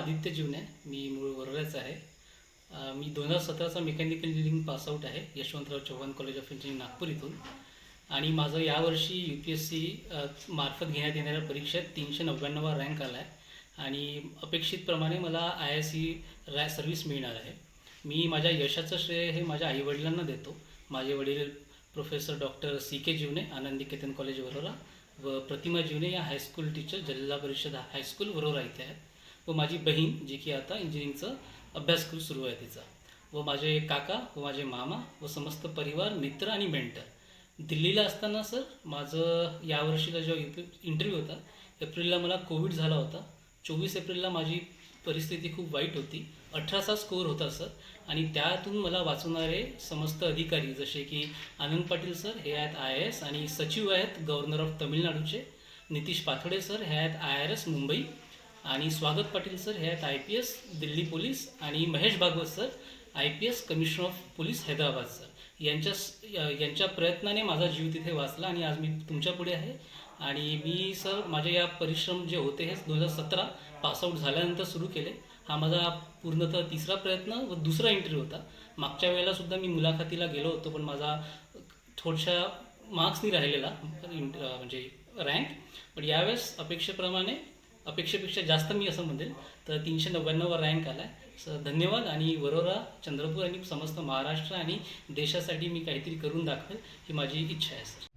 आदित्य जीवने मी मूळ वरोऱ्याचा आहे. मी दोन हजार सतराचा मेकॅनिकल इंजिनिअरिंग पासआउट आहे Yashwantrao Chavan college of engineering Nagpur इथून. आणि माझं यावर्षी यू पी एस सी मार्फत घेण्यात येणाऱ्या परीक्षेत तीनशे नव्याण्णवा रँक आला आहे आणि अपेक्षितप्रमाणे मला आय एस सी रॅ सर्व्हिस मिळणार आहे. मी माझ्या यशाचं श्रेय हे माझ्या आईवडिलांना देतो. माझे वडील प्रोफेसर डॉक्टर सी के जीवने आनंदिकेतन कॉलेज वरोरा व प्रतिमा जीवने या हायस्कूल टीचर जिल्हा परिषद हायस्कूल वरोरा इथे आहेत. व माझी बहीण जी की आता इंजिनिअरिंगचं अभ्यासक्रम सुरू आहे तिचा. व माझे काका व माझे मामा व समस्त परिवार मित्र आणि मेंटर दिल्लीला असताना सर माझं यावर्षीला जेव्हा इंटरव्ह्यू होता एप्रिलला मला कोविड झाला होता. चोवीस एप्रिलला माझी परिस्थिती खूप वाईट होती. अठराचा स्कोअर होता सर आणि त्यातून मला वाचवणारे समस्त अधिकारी जसे की आनंद पाटील सर हे आहेत आय एस आणि सचिव आहेत गव्हर्नर ऑफ तमिळनाडूचे. नितीश पाथोडे सर हे आहेत आय आर एस मुंबई. आणि स्वागत पाटील सर हे आहेत I P S Delhi police आणि Mahesh Bhagwat sir I P S commissioner of police Hyderabad sir. यांच्या यांच्या प्रयत्नाने माझा जीव तिथे वाचला आणि आज मी तुमच्यापुढे आहे. आणि मी सर माझे या परिश्रम जे होते हे दोन हजार सतरा पासआउट झाल्यानंतर सुरू केले. हा माझा पूर्णतः तिसरा प्रयत्न व दुसरा इंटरव्ह्यू होता. मागच्या वेळेला सुद्धा मी मुलाखतीला गेलो होतो पण माझा थोडशा मार्क्सनी राहिलेला इंट- म्हणजे रँक पण यावेळेस अपेक्षेप्रमाणे अपेक्षेपेक्षा जास्त मी असं म्हणेल तर तीनशे नव्याण्णव रँक आला आहे सर धन्यवाद. आणि वरोरा चंद्रपूर आणि समस्त महाराष्ट्र आणि देशासाठी मी काहीतरी करून दाखवेल ही माझी इच्छा आहे सर.